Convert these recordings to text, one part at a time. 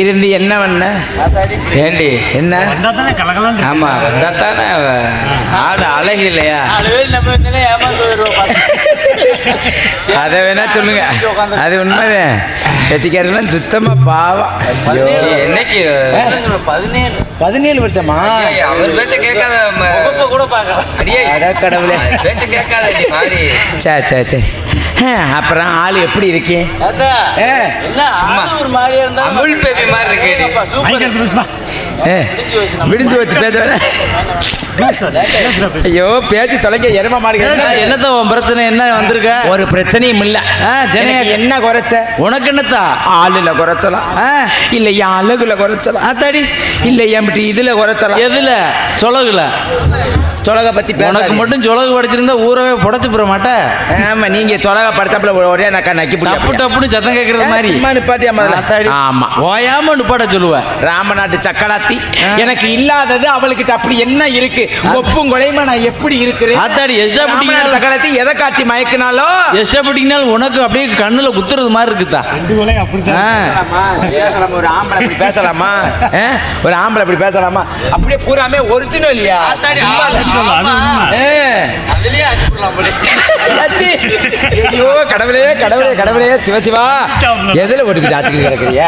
இருந்து என்ன பண்ண. ஏண்டி என்ன? ஆமா வந்தா தானே ஆடு அழகு இல்லையா அதை வேணா சொல்லுங்க. அது உண்மைதான் கெட்டிக்காரெல்லாம் சுத்தமா பாவம். என்னைக்கு? பதினேழு? பதினேழு வருஷமா? அவர் பேச்ச கேட்காத கூட பார்க்கலாம் அடியே. அட கடவுளே. பேச்ச கேட்காத மாறி. சரி சரி சரி ஆ, அப்புறம் ஆள் எப்படி இருக்கே? அத்தா ஏ, என்ன சும்மா. ஒரு மாதிரியா இருந்தா அமுல் பேபி மாதிரி இருக்கு விடிஞ்சு வச்சு பேச. ஐயோ பேச்சு தொலைக்க எரும மாடுங்க என்னத்த உன் பிரச்சனை? என்ன வந்திருக்க? ஒரு பிரச்சனையும் இல்ல. எனக்கு என்ன குறைச்ச? உனக்கு என்னத்தா? ஆளுல குறைச்சலாம் ஆ, இல்ல என் அழகுல குறைச்சலாம் அத்தாடி இல்ல என் இதுல குறைச்சலாம் எதுல? சொலகுல. சொலக பத்தி உனக்கு. மட்டும் சொலகு படிச்சிருந்தா ஊரவே புடைச்சு போற மாட்ட? ஆமா நீங்க சொலக படுத்தாப்புல ஒரே நக்கா நக்கி டப்பு டப்புன்னு சத்தம் கேட்கறது மாதிரி. சும்மா நிப்பாட்டியா முதல்ல? அத்தாடி. ஆமா. ஓயாம நிப்பாட்ட சொல்லுவ. ராமநாட்டு சக்கராத்தி. எனக்கு இல்லாதது அவளுக்கிட்ட அப்படி என்ன இருக்கு? ஒப்பும் குலையுமா? நான் எப்படி இருக்கிறேன்? ஆத்தாடி, எஸ்டா பிடிக்கணும். சக்கராத்தி எதை காட்டி மயக்கினாலோ? எஸ்டப்பட்டிங்கனாலும் உனக்கு அப்படியே கண்ணுல குத்துறது மாதிரி இருக்குதா. பேசலாமா? ஒரு ஆம்பளை அப்படி பேசலாமா? ஆ? ஒரு ஆம்பளை அப்படி பேசலாமா? அப்படியே பூராமே ஒரிஜினல் இல்லையா போல. அச்சி. ஐயோ கடவுளே கடவுளே கடவுளே சிவசிவா எதுல ஒட்டுக்கு ஜாத்துக்கு கிடக்குறிய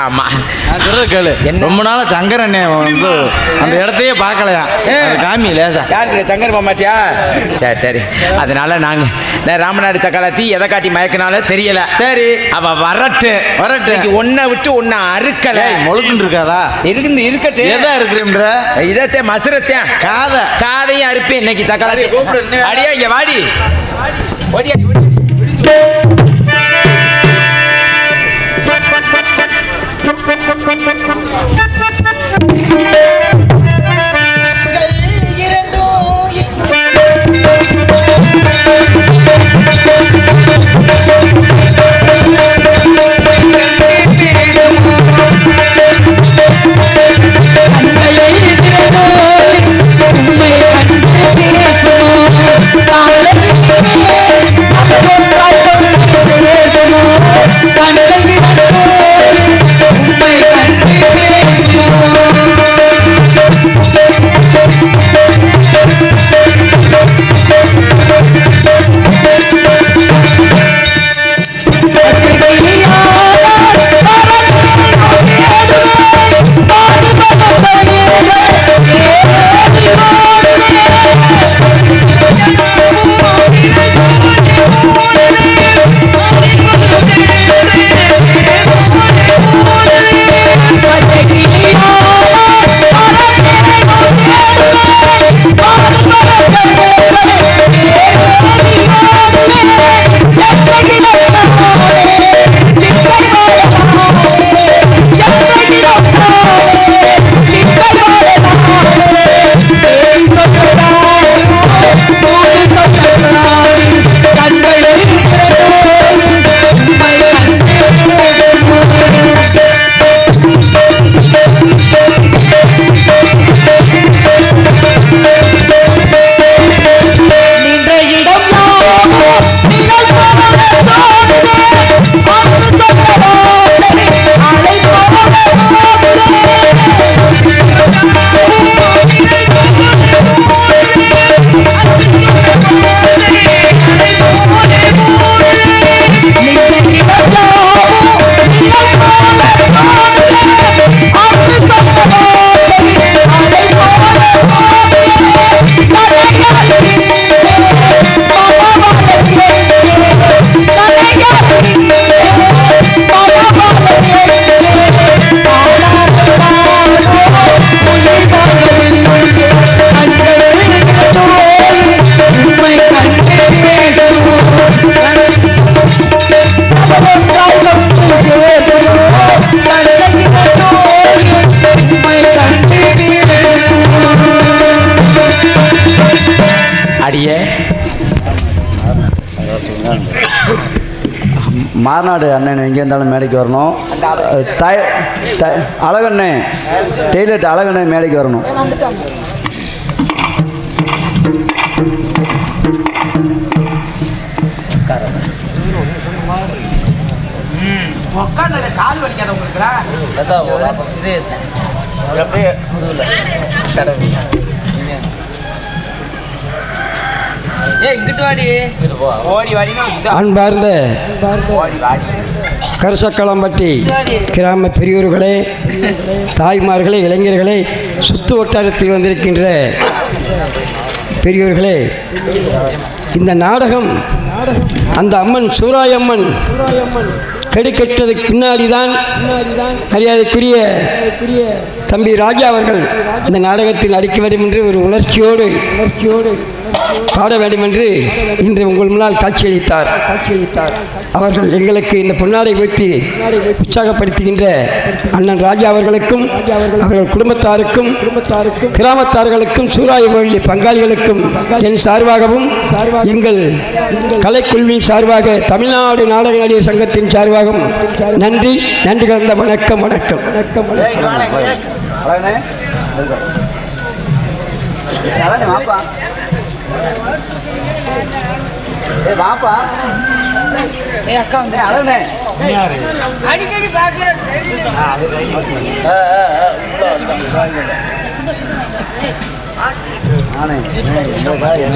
ஆமா. நான் கேளு. என்ன? ரொம்ப நாளா சங்கர் அண்ணன் வந்து அந்த இடத்தையே பார்க்கலையா. அது காமி லேசா. யாருக்கு சங்கர் மாட்டியா சரி சரி. அதனால நாங்க நான் ராமநாடு சக்கராத்தி எதை காட்டி மயக்கினாலும் தெரியல. சரி. அவ வரட்டு. வரட்டு. ஒன்ன விட்டு ஒன்ன அறுக்கல. ஏய் முழுக்குன்னு இருக்காதா? இருந்து இருக்கட்டு எதா இருக்கிறேன்ற? இதத்தே மசுரத்தேன் காத. காதையும் அறுப்பேன் இன்னைக்கு தக்காளி. அடியா இங்க வாடி. ஓடியா நின்ற மாநாடு அண்ணன் எங்கே இருந்தாலும் மேடைக்கு வரணும். தய அழகண்ணே டெய்லர் அழகண்ணே மேடைக்கு வரணும். கால் வலிக்காத உங்களுக்கு அன்பார்ந்த கருசக்களம்பட்டி கிராம பெரியோர்களே தாய்மார்களே இளைஞர்களே சுத்து வட்டாரத்தில் வந்திருக்கின்ற பெரியோர்களே இந்த நாடகம் அந்த அம்மன் சூராயம்மன் கெடுக்கெட்டதுக்கு பின்னாடி தான் மரியாதைக்குரிய தம்பி ராஜா அவர்கள் இந்த நாடகத்தில் நடிக்க வேண்டும் என்று ஒரு உணர்ச்சியோடு உணர்ச்சியோடு பாட வேண்டும் என்று இன்று உங்கள் முன்னால் காட்சியளித்தார். காட்சியளித்தார் அவர்கள் எங்களுக்கு இந்த பொன்னாடை வைத்து உற்சாகப்படுத்துகின்ற அண்ணன் ராஜா அவர்களுக்கும் அவர்கள் குடும்பத்தாருக்கும் கிராமத்தார்களுக்கும் சூறாய கோயில் பங்காளிகளுக்கும் என் சார்பாகவும் எங்கள் கலைக்குழுவின் சார்பாக தமிழ்நாடு நாடக நடிகர் சங்கத்தின் சார்பாகவும் நன்றி நன்றி கலந்த வணக்கம் வணக்கம். அழகனே வாப்பா. ஏய் அக்கா வந்து அழகனே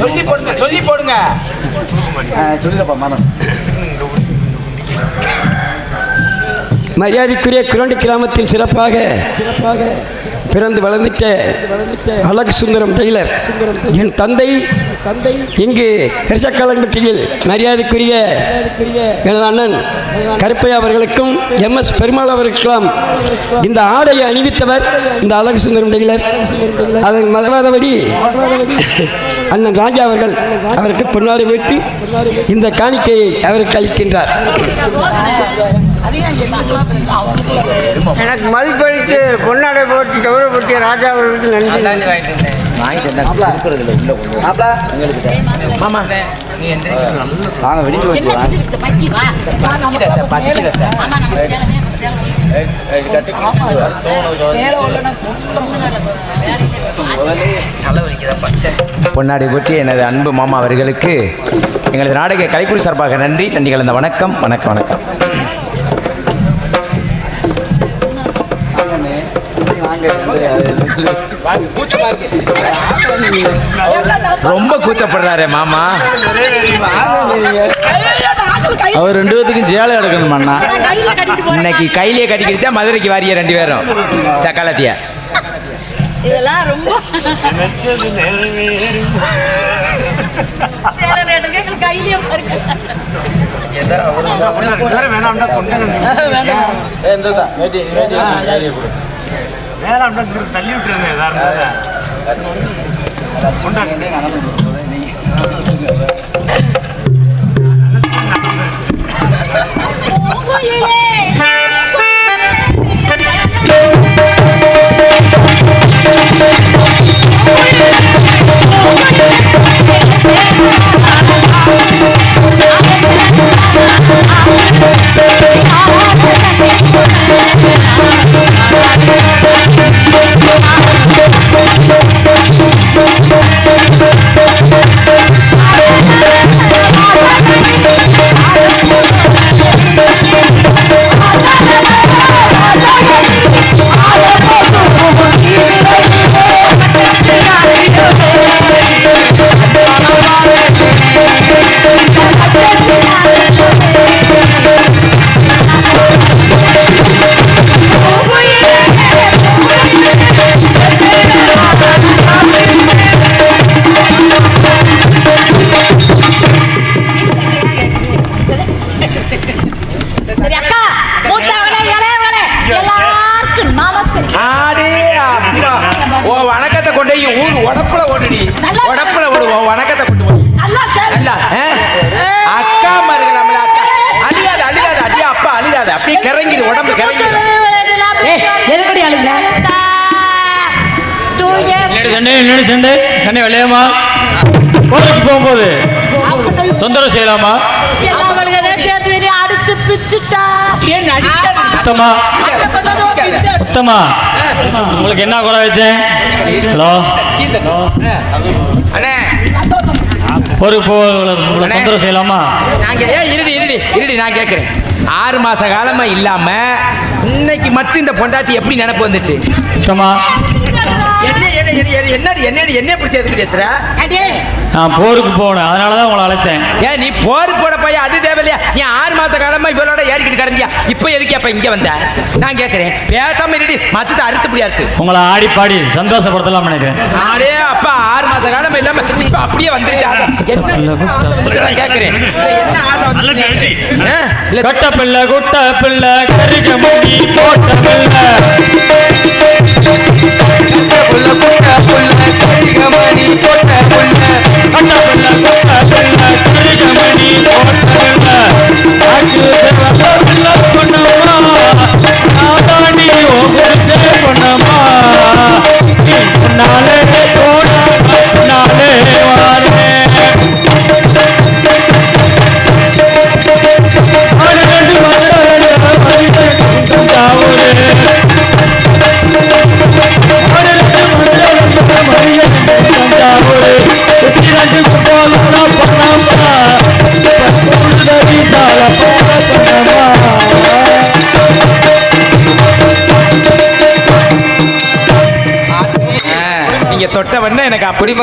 சொல்லி போடுங்க சொல்லி போடுங்க. சொல்லிடப்பா மரம் மரியாதைக்குரிய குரண்டி கிராமத்தில் சிறப்பாக பிறந்து வளர்ந்துட்ட அழகு சுந்தரம் டெய்லர். என் தந்தை இங்கு கரிசக்காலன்பட்டியில் மரியாதைக்குரிய எனது அண்ணன் கருப்பையா அவர்களுக்கும் எம் எஸ் பெருமாள் அவர்களுக்கெல்லாம் இந்த ஆடையை அணிவித்தவர் இந்த அழகு சுந்தரம் டெய்லர். அதன் மதவாதபடி அண்ணன் ராஜா அவர்கள் அவருக்கு பொன்னாடை வைத்து இந்த காணிக்கையை அவருக்கு அளிக்கின்றார். எனக்கு மதிப்பளித்து பொன்னாடை போட்டு கௌரவப்படுத்திய ராஜா அவர்களுக்கு நன்றி. வாங்க வெடிச்சு வச்சு பொன்னாடி போற்றி எனது அன்பு மாமா அவர்களுக்கு எங்களது நாடக கலைக்குழு சார்பாக நன்றி நன்றி கலந்த வணக்கம் வணக்கம் வணக்கம். ரொம்ப கூச்சப்படுறாரு மாமா அவர் ரெண்டு பேத்துக்கும் சேலை எடுக்கணும் அண்ணா இன்னைக்கு கையிலேயே கட்டிக்கிட்டு மதுரைக்கு வாரிய ரெண்டு பேரும் சக்காலத்திய இதெல்லாம் ரொம்ப சேலை ரேட்டுக்கு தள்ளி கையிலே பாருங்க Thank you. செய்யலாமா? உத்தமா. உத்தமா. உங்களுக்கு என்ன குறை வச்சேன் ஹலோ. அண்ணே. உங்களை தொந்தரவு செய்யலாமா? நான் கே- ஏய், இருடி இருடி இருடி நான் கேட்குறேன் ஆறு மாச காலமா இல்லாம இன்னைக்கு மட்டும் இந்த பொண்டாட்டி எப்படி நினைப்பு வந்துச்சு? சுத்தமா என்ன என்ன என்ன என்ன என்ன என்ன பிடிச்சி எதுக்கு எத்துற நான் போருக்கு போகணும் அதனால தான் உங்களை அழைத்தேன். ஏன் நீ போர் போட போய் அது தேவையில்லையா? நீ ஆறு மாச காலமா இவளோட ஏறிக்கிட்டு கிடந்தியா? இப்போ எதுக்கு அப்ப இங்க வந்த? நான் கேட்கறேன் பேசாம இருடி மச்சத்தை அறுத்து அறுத்து. உங்களை ஆடி பாடி சந்தோஷப்படுத்தலாம் நினைக்கிறேன். ஆடே அப்பா ஆறு மாச காலம் இல்லாம இப்ப அப்படியே வந்துருச்சு. என்ன கேட்கறேன் என்ன ஆசை இல்ல கட்ட பிள்ளை குட்ட பிள்ளை கருக முடி போட்ட பிள்ளை கட்ட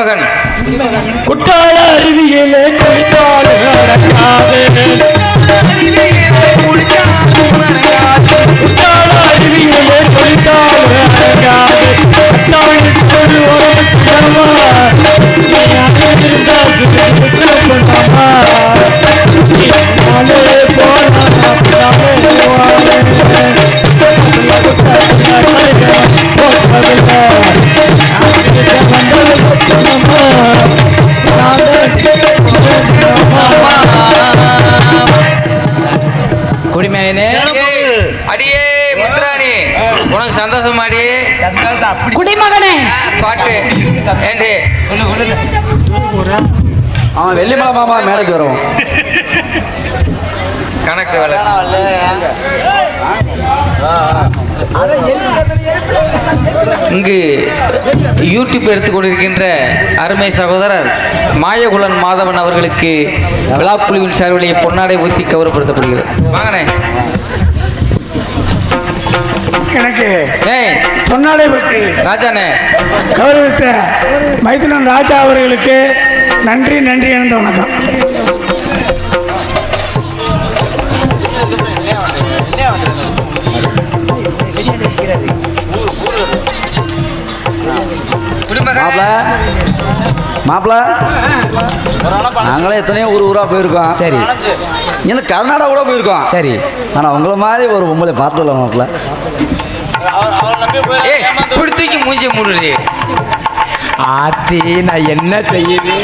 எனக்கு மேடைக்கு வரும் கணக்கு இங்கு யூடியூப் எடுத்துக்கொண்டிருக்கின்ற அருமை சகோதரர் மாயகுலன் மாதவன் அவர்களுக்கு விழாக்குழுவின் சார்பிலே பொன்னாடை ஊற்றி கௌரவப்படுத்தப்படுகிறது. வாங்கண்ணே. எனக்கு ஏய். பொன்னாடை பற்றி ராஜாண்ணே. கௌரவித்த மைத்துனன் ராஜா அவர்களுக்கு நன்றி நன்றி இணைந்த வணக்கம். குடிமகனே மாப்பிள? நாங்களே எத்தனையோ ஊர் ஊரா போயிருக்கோம். சரி. இங்கே கர்நாடகா கூட போயிருக்கோம். சரி. ஆனா உங்களை மாதிரி ஒரு பொம்பளை பார்த்ததில்ல மாப்பிள. ஏய் இப்படி தூக்கி மூஞ்சி மூடுறி. ஆத்தி நான் என்ன செய்யுது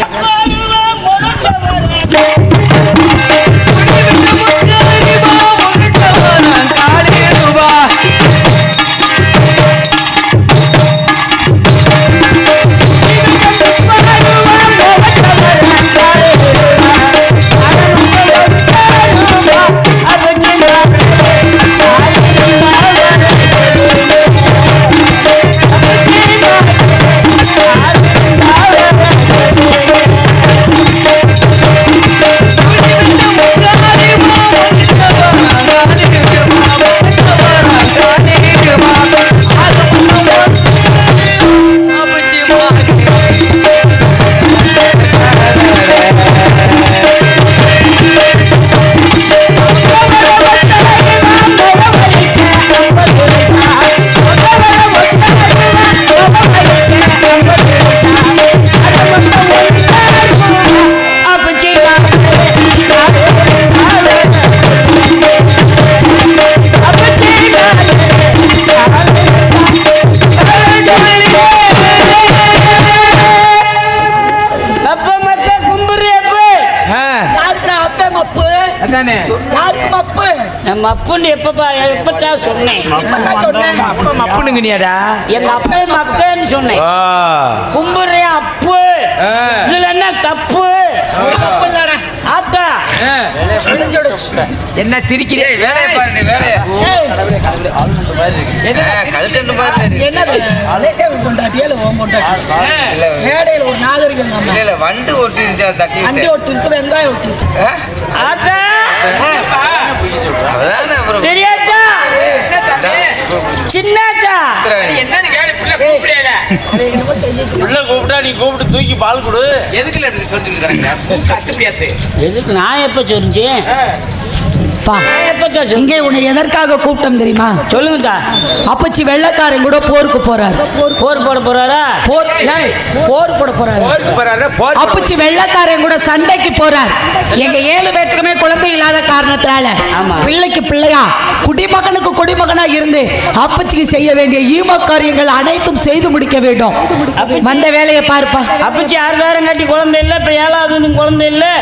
மப்புன்னு எப்பப்பா எப்பத்தான் சொன்னேன்? அப்ப மப்புனுங்க நீடா எங்க அப்பே மக்கன்னு சொன்னேன். கும்புறேன் அப்பு. இதுல என்ன தப்பு? ஆத்தா. என்ன சிரிக்கிறே வேலையை வேலையை. கழுத்தண்டு என்னது அதே இல்ல மேடையில ஒரு நாகரிகம் நம்ம இல்ல இல்ல வண்டு தட்டி ஒட்டு இருக்கு வெங்காயம் ஒட்டு? ஆத்தா. சாமி? சின்னாத்தா என்னன்னு கேளு? உள்ள கூப்பிட்டா நீ கூப்பிட்டு தூக்கி பால் கொடு எதுக்குல இப்படி சொல்லிட்டு. எதுக்கு நான் எப்ப சொன்னேன் பா நான் எப்ப சொன்னேன் இங்கே உன்னை எதற்காக கூட்டம் தெரியுமா? சொல்லுங்கத்தா அப்பச்சி வெள்ளக்காரன் கூட போருக்கு போறார். போர் போட போறாரா? போர் போட போறாரு. அப்பச்சி வெள்ளக்காரன் கூட சண்டைக்கு போறார். எங்க ஏழு பேத்துக்குமே குழந்தை இல்லாத காரணத்தினால ஆமா. பிள்ளைக்கு பிள்ளையா குடிமகனுக்கு குடிமகனா இருந்து அப்பச்சிக்கு செய்ய வேண்டிய ஈம காரியங்கள் அனைத்தும் செய்து முடிக்க வேண்டும். வந்த வேலையை பார்ப்பா. அப்பச்சி ஆறுதாரம் கட்டி குழந்தை இல்லை இப்போ ஏழாவது குழந்தை இல்லை.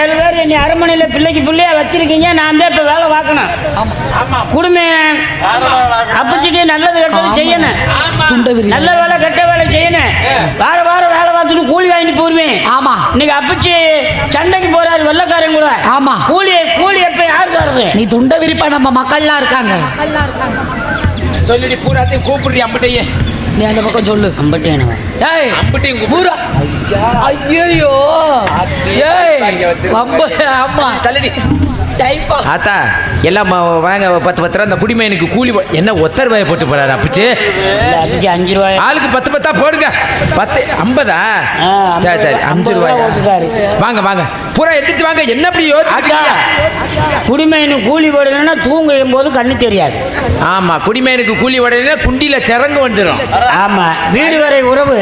ஏழு பேர் என்னை அரண்மனையில் பிள்ளைக்கு பிள்ளையா வச்சிருக்கீங்க நான் தான் இப்போ வேலை பார்க்கணும். குடும்பம் அப்பச்சிக்கு நல்லது கெட்டது செய்யணும். துண்டவிரி நல்ல வேலை கெட்ட வேலை செய்யணும். வார வாரம் வேலை பார்த்துட்டு கூலி வாங்கிட்டு போடுவேன் ஆமா. இன்னைக்கு அப்பச்சி சண்டைக்கு போறாரு வெள்ளக்காரன் கூட. ஆமா. கூலி கூலி எப்ப யார் தருது? நீ துண்ட விரிப்பா நம்ம மக்கள்லாம் இருக்காங்க. சொல்லிடி பூராத்தையும் கூப்பிடுறி அம்பிட்டையே. நீ அந்த பக்கம் சொல்லு. அம்பட்டேன் ஏய் அம்பிட்டையும் பூரா. ஐயோ. ஏய் வம்ப. ஆமா. தள்ளிடி. ஆத்தா எல்லாம் வாங்க பத்து பத்து ரூபா அந்த குடிமையனுக்கு கூலி போ- என்ன ஒத்த ரூபாயை போட்டு போறாரு அப்பச்சு அஞ்சு ரூபாய். ஆளுக்கு பத்து பத்தா போடுங்க. பத்து ஐம்பதா? சரி சரி அஞ்சு ரூபாய். வாங்க வாங்க. பூரா எந்திரிச்சு வாங்க. என்ன அப்படி யோசிச்சு குடிமையினு கூலி போடணும்னா தூங்கும் போது கண்ணு தெரியாது. ஆமா குடிமையனுக்கு கூலி உடனே குண்டில சிறங்கு வந்துடும் ஆமா வீடு வரை உறவு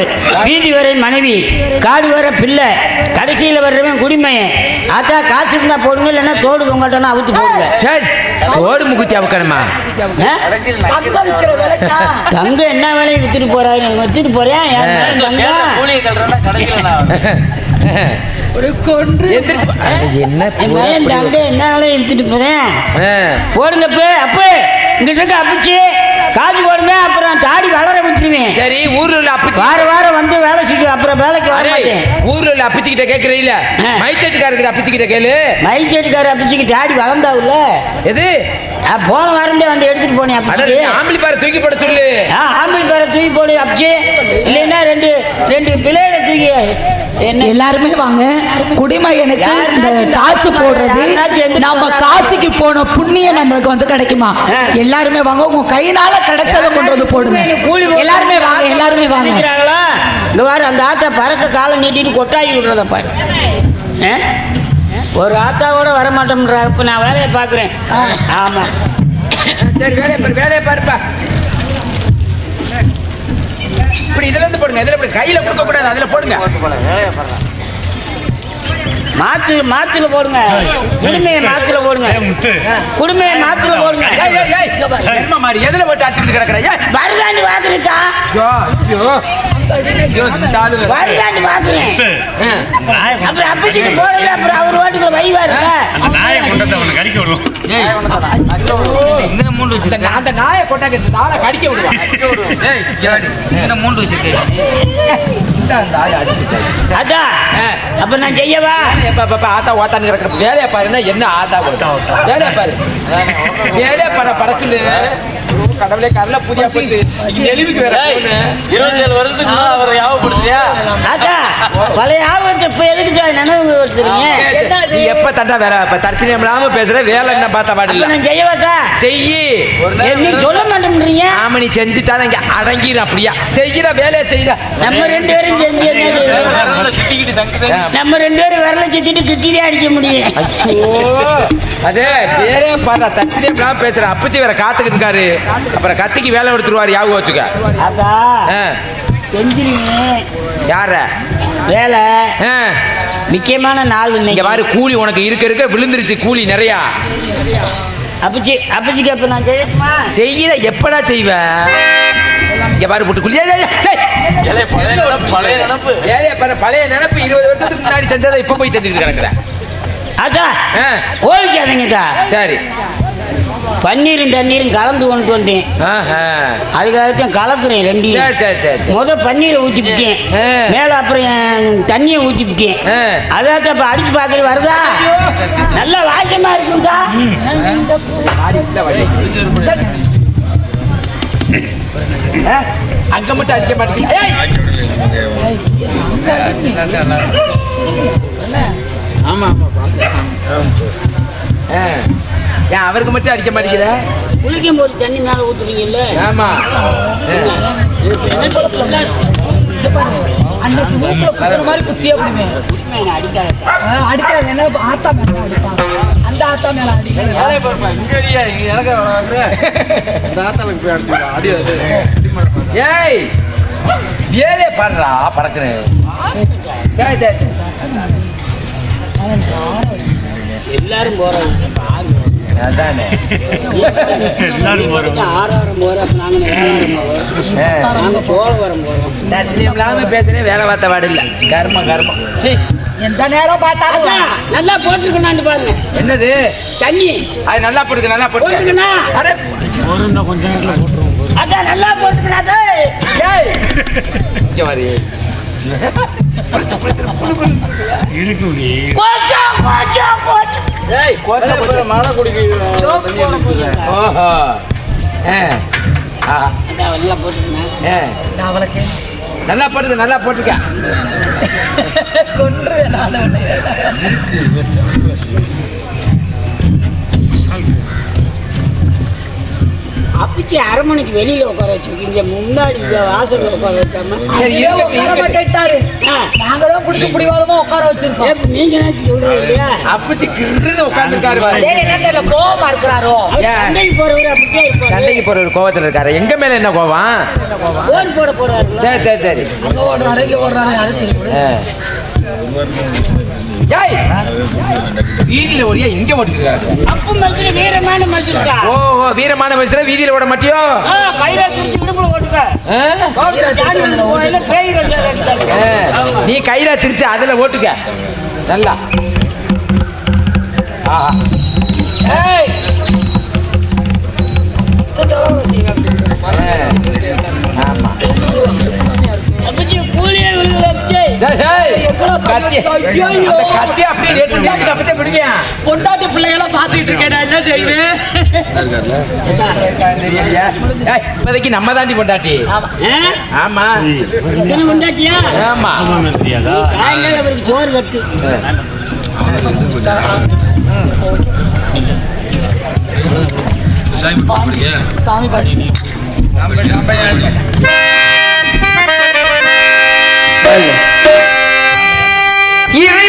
வீதி வரை மனைவி காடு வரை பிள்ளை கடைசியில் வர்றவன் குடிமையன் ஆத்தா காசு இருந்தா போடுங்க இல்லைன்னா தோடு தொங்கட்டனா அவுத்து போடுங்க. சரி தோடு முகுத்தி அவக்கணுமா? ஆ? தங்க என்ன வேலையை வித்துட்டு போறாரு வித்துட்டு போறேன் தங்கம். ஒரு கொன்று. எந்திரிச்சு. என்ன என் பூரா மகன் இப்படி தங்க என்ன வேலையை வித்துட்டு போறேன். போடுங்க அப்ப அப்ப. இங்க இருக்க அப்பிச்சு. காசு போடுங்க அப்புறம் தாடி வளர விட்டுருவேன் சரி ஊர்ல அப்பச்சி. வார வாரம் வந்து வேலை செய்யும் அப்புறம் வேலைக்கு வர அரே, மாட்டேன். ஊர்ல உள்ள அப்பச்சிக்கிட்ட கேக்குறீல. மைச்சேட்டுக்காரர்கிட்ட அப்பச்சிக்கிட்ட கேளு. மயில் செடிக்கார அப்பிச்சுக்கு தாடி வளர்ந்தாவுல எது போன வாரந்தே வந்து எடுத்துட்டு போனேன் ரெண்டு ஆம்பளி பாரு தூக்கி போட சொல்லு. ஆ ஆம்பளை பேரை தூக்கி போடு அப்பிச்சு. இல்லைன்னா ரெண்டு ரெண்டு பிள்ளையோட தூக்கி என்ன? எல்லாருமே வாங்க. குடிமகனுக்கு இந்த காசு போடுறது. நம்ம காசுக்கு போன புண்ணியம் நம்மளுக்கு வந்து கிடைக்குமா? எல்லாருமே வாங்க. உங்க கையினால கிடைச்சதை கொண்டு வந்து போடுங்க. எல்லாருமே வாங்க எல்லாருமே வாங்க. இந்த வாரு அந்த ஆத்தா பறக்க காலை நீட்டிட்டு கொட்டாயி விடுறத பாரு. ஆ? ஒரு ஆத்தா கூட வர மாட்டோம்ன்றா இப்போ நான் வேலையை பார்க்குறேன். ஆமாம் சரி வேலையை பாரு வேலையை பாருப்பா. இப்படி இதுல இருந்து போடுங்க இதுல இப்படி கையில கொடுக்க கூடாது அதுல போடுங்க. மாத்து மாத்துல போடுங்க. குடுமையை மாத்துல போடுங்க. குடுமையை மாத்துல போடுங்க. ஏய் ஏய் ஏய் எருமை மாடு எதுல போட்டு அடிச்சுட்டு கிடக்குற? ஏய். வருதாண்டி வாக்குறீக்கா ஆ. அப்புறம் அப்பச்சிக்கு போடல அப்புறம் அவர் வாட்டுக்குள்ள வைவாருங்க நாயை கொண்டு அவனை கடிக்க விடுவோம் இந்த மூண்டு நா- அந்த நாயை கொட்டாங்க நாயை கடிக்க விடுவான். இந்த மூண்டு வச்சிருக்கேன். அப்ப நான் செய்யவா? ஆத்தா ஓத்தான்னு கிடக்குற வேலையை பாருன்னா என்ன ஆத்தா ஓட்டா வேலையை பாரு. வேலையை பாரு பறக்குது. கடவுளே கடல புதிய நெளிவுக்கு வேற. இருபத்தி ஏழு வருஷத்துக்கு முன்னாடி அவரை யாவப்படுத்துறியா அதான் பழைய ஆபத்து இப்ப எதுக்கு நினைவு வருத்துறீங்க? நீ எப்ப தண்டா வேலை இப்ப தர்த்தனியம் இல்லாம பேசுற வேலை என்ன பார்த்தா பாடில்ல நான் செய்யவாத்தா செய்யி. நீ சொல்ல மாட்டேன்றீங்க? ஆமா நீ செஞ்சுட்டா இங்க அடங்கிடும் அப்படியா. செய்யற வேலையை செய்யற நம்ம ரெண்டு பேரும் செஞ்சு நம்ம ரெண்டு பேரும் விரல சுத்திட்டு கிட்டிலே அடிக்க முடியும். அதே பாரு தர்த்தனியம் இல்லாம பேசுற. அப்பச்சி வேற காத்துக்கிட்டு இருக்காரு. அப்புறம் கத்திக்கு வேலை எடுத்துருவாரு யாபகம் வச்சுக்க. செஞ்சிருங்க. யார? வேலை. ஆ. முக்கியமான நாள் இங்க இன்னைக்கு பாரு கூலி உனக்கு இருக்க இருக்க விழுந்துருச்சு கூலி நிறையா. அப்பச்சி அப்பச்சிக்கு அப்ப நான் செய்யட்டுமா? செய்யற எப்படா செய்வ? இங்க பாரு போட்டு குழி. ஏய், ஏய், ஏய், ஏலே, பழைய நினப்பு, பழைய நினப்பு. வேலையை பாரு பழைய நினைப்பு இருபது வருஷத்துக்கு முன்னாடி செஞ்சதை இப்ப போய் செஞ்சுக்கிட்டு கிடக்குற. அதா ஆ, கோவிக்காதீங்கதா சரி. பன்னீரும் தண்ணீரும் கலந்து கொண்டு வந்தேன். அதுக்காகத்தான் கலக்குறேன் ரெண்டையும். சரி சரி சரி முத பன்னீரை ஊற்றிவிட்டேன். மேல அப்புறம் தண்ணியை ஊற்றிவிட்டேன். அதான் இப்ப அடிச்சு பாக்குறது வருதா? நல்ல வாசமா இருக்குதா ஆ, அங்க மட்டும் அடிக்க மாட்டேங்குது ஏய். ஆ. ஏன் அவருக்கு மட்டும் அடிக்க மாட்டேங்கிற? குளிக்கும் போது தண்ணி மேலே ஊற்றுறீங்கல்ல ஆமா. அன்னைக்கு மூக்குல குத்துற மாதிரி குத்தியே குடிமையை அடிக்காத. என்ன ஆத்தா மேல அடிப்பாங்க அந்த ஆத்தா மேல அடிக்கிறது ஏய் வேலையை பாடுறா பறக்குறேன் சரி சரி எல்லாரும் போறாங்க. அதானே? எல்லாரும் போறோம். ஆறாயிரம் போறோம் நாங்க போறோம் நாங்க போலவரம் போறோம் தத்தியம் இல்லாம பேசுறேன் வேலை பார்த்த வாடு இல்ல. கர்மம் கர்மம். சீ எந்த நேரம் பார்த்தாலும் நல்லா போட்டிருக்கணான்னு பாருங்க. என்னது? தண்ணி. அது நல்லா போட்டுக்க நல்லா போட்டுக்க போட்டுக்கண்ணா அட. ஒரு இன்னும் கொஞ்ச நேரத்தில் போட்டுருவோம் அதான் நல்லா ஏய். இங்க கோச்சம் ஏய் கோச்ச மழை ஓஹோ. ஏ ஆ. அதான் நல்லா போட்டுக்கணும் ஏ. நான் அவளுக்கு? நல்லா போட்டுக்க நல்லா போட்டுக்க. அப்பச்சி அரண்மனைக்கு வெளியில உட்கார வச்சிருக்கீங்க முன்னாடி இங்க வாசல்ல உட்கார வைக்காம. சரி ஐயோ, இருக்கட்டும், உட்கார இருக்கட்டும். மாட்டேன்ட்டாரு. ஆ, நாங்க தான் பிடிச்சி பிடிவாதமா உட்கார வச்சிருக்கோம். நீங்க என்ன சொல்றீங்க? இல்லையா அப்பச்சி கிருன்னு உட்காந்துருக்காரு அதே என்ன தெரியல கோவமா இருக்கிறாரோ? சண்டைக்கு போறவர் அப்படியே சண்டைக்கு போற ஒரு கோவத்துல இருக்காரு. எங்க மேல என்ன கோவம்? போர் போட போறாருல சரி சரி சரி. அங்க ஓடுறாரு இங்க ஓடுறாரு ஏ. ஏய்! வீதியில ஓடியா? எங்க ஓட்டிருக்காரு அப்பு மனுஷன் வீரமான மனுஷன்க்கா ஓஹோ வீரமான வயசுல வீதியில ஓட மாட்டியோ? கயிறை பிடிச்சு விடுப்புல ஓட்டுக்க. நீ கயிறா திரிச்சு அதுல ஓட்டுக்க. நல்லா. ஆஹா. ஏய்! கத்தி. அப்படியே நேற்று விடுவியா? பொண்டாட்டி பிள்ளைகளை இருக்கேன் நான் என்ன செய்வேன்? இப்போதைக்கு நம்ம தாண்டி பொண்டாட்டி? ஆமா. இத்தனை கொண்டாட்டியா ஆமா ஆமாம் தெரியாதா சாயங்காலம் அவருக்கு சோறு கட்டு சாமி பாட்டு. கையால்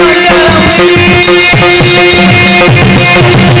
Thank you.